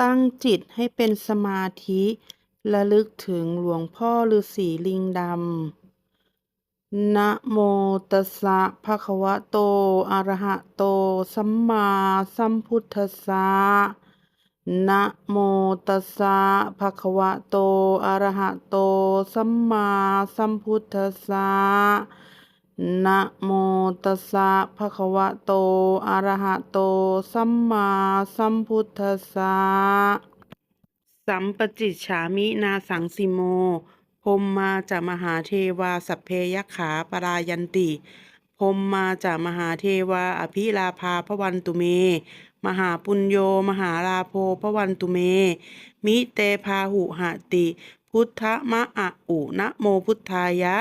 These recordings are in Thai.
ตั้งจิตให้เป็นสมาธิระลึกถึงหลวงพ่อฤาษีลิงดำ นะโมตัสสะภะคะวะโต อะระหะโต สัมมาสัมพุทธัสสะ นะโมตัสสะภะคะวะโต อะระหะโต สัมมาสัมพุทธัสสะ นะโมตัสสะภะคะวะโต อะระหะโต สัมมาสัมพุทธัสสะ สัมปจิจฉามินาสังสิโมพมมาจะมหาเทวาสัพเพยขาปรายันติพมมาจะมหาเทวา อภิลาภาพวันตุเม มหาปุญโย มหาลาโภพวันตุเม มิเตพาหุหติ พุทธมะอะอุนะโมพุทธายะ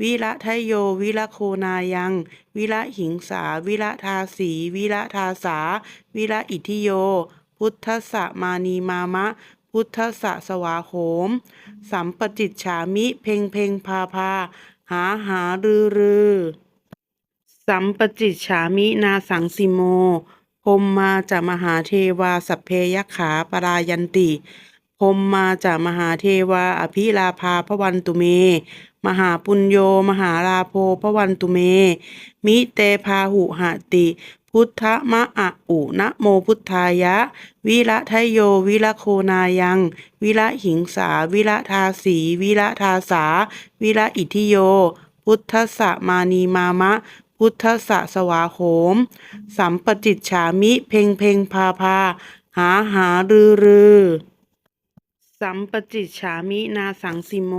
วิระทะโยวิระโคนายัง วิระหิงสา วิระทาสี วิระทาสา วิระอิทิโย พุทธสะมานีมามะ พุทธสสวาโหม สัมปจิตฉามิ เพ่งเพ่งพาพาหาหารือรือสัมปจิตฉามินาสังสิโมพมมาจะมหาเทวาสัพเพยขาปรายันติ มมาจะมหาเทวาอภิลาภาพวันตุเม มหาปุญโย มหาลาโภพวันตุเม มิเตพาหุหติ พุทธมะอะอุนะโมพุทธายะ วิระทะโย วิระโคนายัง วิระหิงสา วิระทาสี วิระทาสา วิระอิทิโย พุทธสะมานีมามะพุทธสสวาโหมสัมปจิตฉามิ เพ่งเพ่งพาพา หาหารือรือ สัมปจิตฉามินาสังสิโม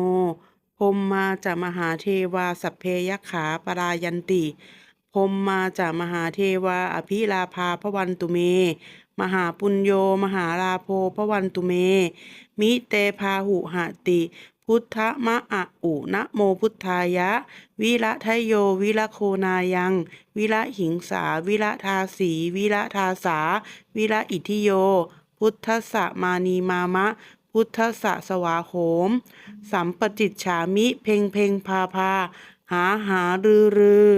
พมมาจะมหาเทวาสัพเพยขาปรายันติพมมาจะมหาเทวา อภิลาภาพวันตุเม มหาปุญโยมหาลาโภพวันตุเม มิเตพาหุหติ พุทธมะอะอุนะโมพุทธายะ วิระทะโยวิระโคนายัง วิระหิงสา วิระทาสี วิระทาสา วิระอิทิโย พุทธสสะมานีมามะ พุทธสสวาโหม สัมปจิตฉามิ เพ่งเพ่งพาพา หาหารือรือ